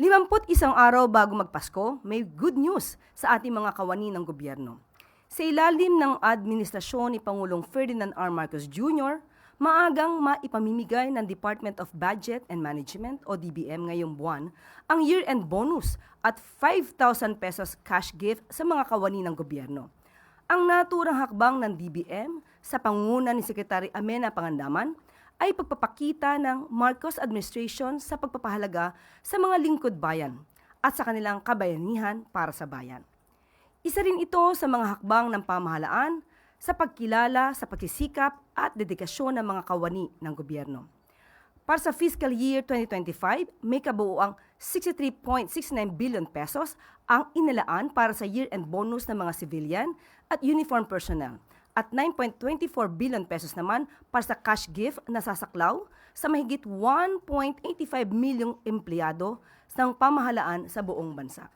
51 araw bago magpasko, may good news sa ating mga kawani ng gobyerno. Sa ilalim ng administrasyon ni Pangulong Ferdinand R. Marcos Jr., maagang maipamimigay ng Department of Budget and Management o DBM ngayong buwan ang year-end bonus at 5,000 pesos cash gift sa mga kawani ng gobyerno. Ang naturang hakbang ng DBM sa pangunguna ni Secretary Amena Pangandaman ay pagpapakita ng Marcos administration sa pagpapahalaga sa mga lingkod bayan at sa kanilang kabayanihan para sa bayan. Isa rin ito sa mga hakbang ng pamahalaan sa pagkilala sa pagsisikap at dedikasyon ng mga kawani ng gobyerno. Para sa fiscal year 2025, may kabuuang 63.69 billion pesos ang inilaan para sa year-end bonus ng mga civilian at uniform personnel at 9.24 billion pesos naman para sa cash gift na sasaklaw sa mahigit 1.85 milyong empleyado ng pamahalaan sa buong bansa.